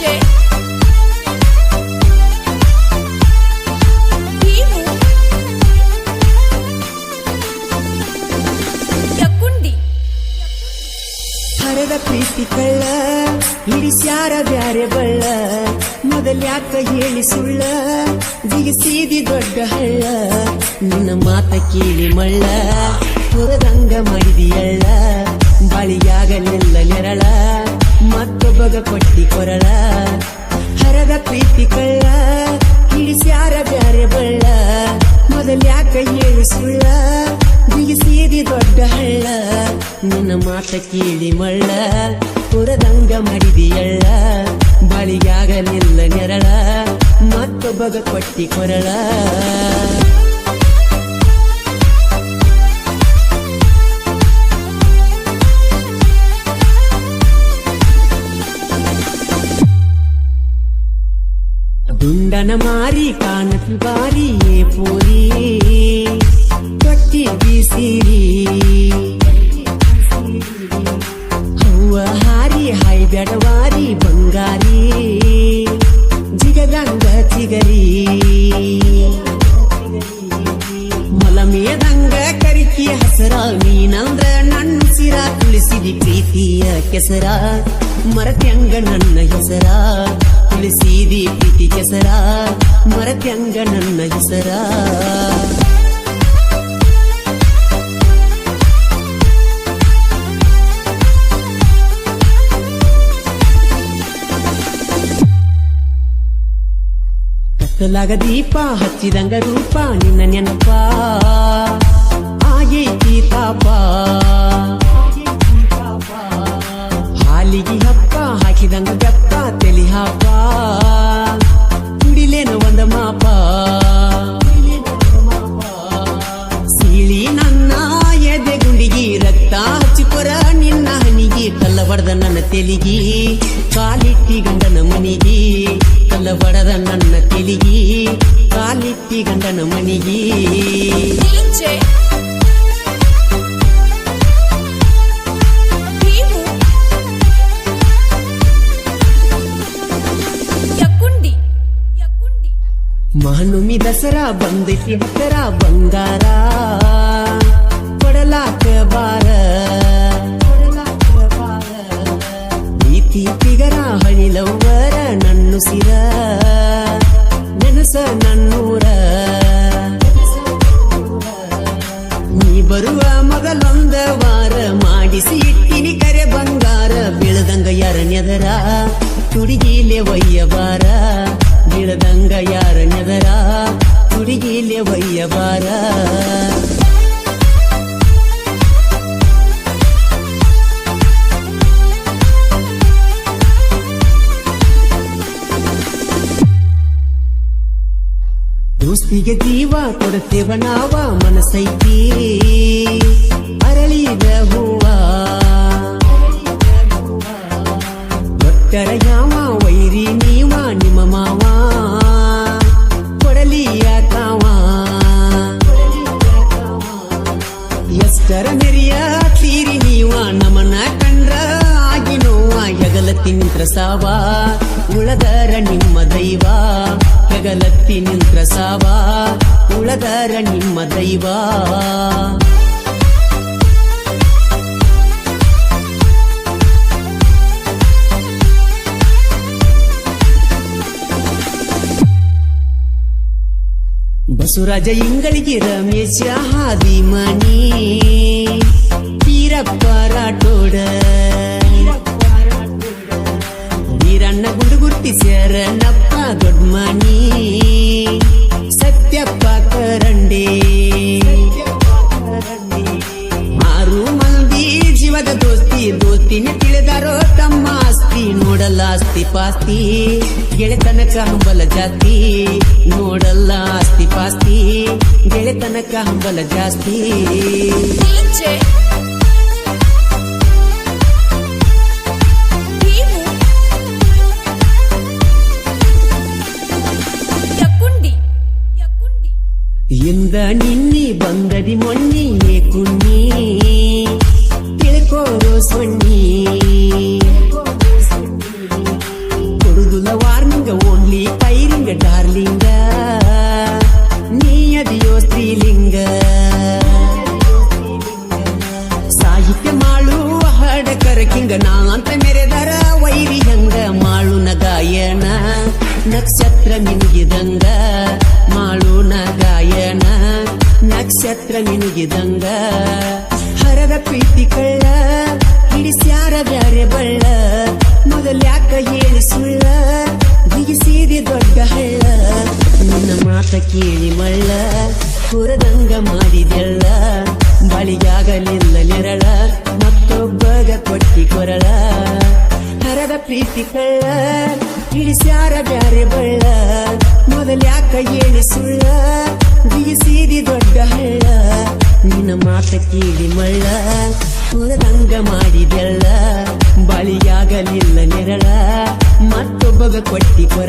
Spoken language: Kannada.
DJ ಭೀಮು ಯಕ್ಕುಂಡಿ ಹರದ ಪ್ರೀತಿ ಕಳ್ಳ ಹಿಡಿಸ್ಯಾರ ಬ್ಯಾರೆ ಬಳ್ಳ. ಮೊದಲ್ಯಾಕ ಹೇಳಿ ಸುಳ್ಳ ಬಿಗಿಸಿದಿ ದೊಡ್ಡ ಹಳ್ಳ. ನಿನ್ನ ಮಾತ ಕೇಳಿ ಮಳ್ಳ, ಹೊರದಂಗ ಮಾಡಿದಿಯಳ್ಳ. ಬಾಳಿಯಾಗಲೆಲ್ಲ ನೆರಳ ಮತ್ತೊಬ್ಬಗ ಕೊಟ್ಟಿ ಕೊರಳ, ಹರದ ಪ್ರೀತಿ ಕಳ್ಳ ಹಿಡಿಸ್ಯಾರ ಬ್ಯಾರೆ ಬಳ್ಳ. ಮೊದಲ್ಯಾಕ ಹೇಳಿ ಸುಳ್ಳ ಬಿಗಿಸಿದಿ ದೊಡ್ಡ ಹಳ್ಳ. ನಿನ್ನ ಮಾತ ಕೇಳಿ ಮಳ್ಳ ಹೊರದಂಗ ಮಡಿದಿಯಳ್ಳ. ಬಳಿಯಾಗಲಿಲ್ಲ ನೆರಳ, ಮತ್ತೊಬ್ಬಗ ಕೊಟ್ಟಿ ಕೊರಳ. ದುಂಡನ ಮಾರಿ ಕಾನತಿ ಬಾರಿಯೇ ಪೂರಿ. ತೊಟ್ಟಿ ಬೀಸಿರಿ. ಹೂವ ಹಾರಿ ಹೈ ಬೆಡವಾರಿ ನೀನಂದ್ರ ನನ್ನ ಸಿರ ತುಳಸಿದಿ ಪ್ರೀತಿಯ ಕೆಸರ. ಮರತ್ಯಂಗ ನನ್ನ ಹೆಸರ. ತುಳಸಿದಿ ಪ್ರೀತಿ ಕೆಸರ. ಮರತ್ಯಂಗ ನನ್ನ ಹೆಸರ. ಕತ್ತಲಾಗ ದೀಪ, ಹಚ್ಚಿದಂಗ ರೂಪ ನಿನ್ನ ನೆನಪ. ಆಗೈತಿ ತಾಪ ಹಾಲಿಗೆ ಹಪ್ಪ, ಹಾಕಿದಂಗ ಬೆಪ್ಪ ತೆಲಿ ಹಾಪ. ಕುಡಿಲೇನು ಒಂದ ಮಾಪ. ಸೀಳಿ ನನ್ನ ಎದೆ ಗುಂಡಿಗೆ ರಕ್ತ ಹಚ್ಚಿಕೊರ ನಿನ್ನ ಹನಿಗೆ ಕಲ್ಲ ಬಡದ ನನ್ನ ತೆಲಿಗಿ. ಕಾಲಿಟ್ಟಿ ಗಂಡನ ಮನಿಗಿ ಕಲ್ಲ ಬಡದ ನನ್ನ ತೆಲಿಗಿ. ಕಾಲಿಟ್ಟಿ ಗಂಡನ ಮನಿಗಿ. ಮಹನುಮಿ ದಸರಾ ಬಂದಿತಿ ಹತ್ತರ ಬಂಗಾರ. ಕೊಡಲಾಕ ಬಾರ ಪ್ರೀತಿ ಪಿಗರ ಹಣಿಲವರ ನನ್ನು ಸಿರ. ನೆನಸ ನನ್ನೂರ ನೀ ಬರುವ ಮೊದಲೊಂದ ವಾರ ಮಾಡಿಸಿ ಇಟ್ಟಿನಿ ಕರೆ ಬಂಗಾರ. ಬೀಳದಂಗ ಯಾರ ನೆದರ ತುಡಿಗಿಲೆ ಒಯ್ಯಬಾರ ದೋಸ್ತಿಗೆ ಜೀವ ಕೊಡುತ್ತೇವ ನಾವ ಮನಸೈತಿ ಅರಳಿದ ಹೂವ ಒಟ್ಟರ ಹೆಗಲತ್ತಿ ನಿಂತ್ರ ಸಾವ ಉಳದರ ನಿಮ್ಮ ದೈವ ಹೆಗಲತ್ತಿ ನಿಂತ್ರ ಸಾವ ಉಳದರ ನಿಮ್ಮ ದೈವ ಬಸವರಾಜ ಇಂಗಳಿಗೆ ರಮೇಶ ಹಾದಿ ಮನಿ ವೀರಪ್ಪ ರಾಠೋಡ ಗುಂಡುಗುರ್ತಿ ಶರಣಪ್ಪ ದೊಡ್ಮನಿ. ಸತ್ಯಪ್ಪ ಕರಂಡಿ. ಆರು ಮಂದಿ ಜೀವದ ದೋಸ್ತಿ, ದೋಸ್ತಿನ ತಿಳಿದಾರೋ ತಮ್ಮ ಆಸ್ತಿ. ನೋಡಲ್ಲ ಆಸ್ತಿ ಪಾಸ್ತಿ, ಗೆಳೆತನಕ ಹಂಬಲ ಜಾತಿ ನೋಡಲ್ಲ ಆಸ್ತಿ ಪಾಸ್ತಿ, ಗೆಳೆತನಕ ಹಂಬಲ ಜಾಸ್ತಿ. ಎಂದ ನಿನ್ನೆ ಬಂದದಿ ಮೊನ್ನೆ ಕುನ್ನಿ ತಿಳ್ಕೋರು ಸೊನ್ನಿ ಕೊಡುದುಲ ವಾರ್ನಿಂಗ ಓನ್ಲಿ ಪೈರಿಂಗ ಡಾರ್ಲಿಂಗ ನೀ ಅದಿಯೋ ಸ್ತ್ರೀಲಿಂಗ ಸಾಹಿತ್ಯ ಮಾಳು ಹಾಡ ಕರಕಿಂಗ ನಾ ಅಂತ ಮೆರೆದರ ವೈರಿ ಹಂಗ ಮಾಳು ನಗಾಯನ ನಕ್ಷತ್ರ ಮಿನುಗಿದಂಗ ಶತ್ರ ನಿನಗಿದಂಗ. ಹರದ ಪ್ರೀತಿ ಕಳ್ಳ, ಹಿಡಿಸ್ಯಾರ ಬ್ಯಾರೆ ಬಳ್ಳ. ಮೊದಲ್ಯಾಕ ಹೇಳಿ ಸುಳ್ಳ ಬಿಗಿಸಿದೆ ದೊಡ್ಡ ಹಳ್ಳ. ನಿನ್ನ ಮಾತ ಕೇಳಿ ಮಳ್ಳ, ಹುರದಂಗ ಮಾಡಿದೆಳ್ಳ ಬಳಿಗಾಗಲಿಲ್ಲ ನೆರಳ, ಮತ್ತೊಬ್ಬಗ ಕೊಟ್ಟಿ ಕೊರಳ. ಹರದ ಪ್ರೀತಿ ಕಳ್ಳ, ಹಿಡಿಸ್ಯಾರ ಬ್ಯಾರೆ ಬಳ್ಳ. ಮೊದಲ್ಯಾಕ ಹೇಳಿ ಸುಳ್ಳ ಕೇಳಿ ಮಳ್ಳ. ಹುರದಂಗ ಮಾಡಿದೆಲ್ಲ ಬಳಿಯಾಗಲಿಲ್ಲ ನೆರಳ. ಮತ್ತೊಬ್ಬಗ ಕೊಟ್ಟಿ ಕೊರ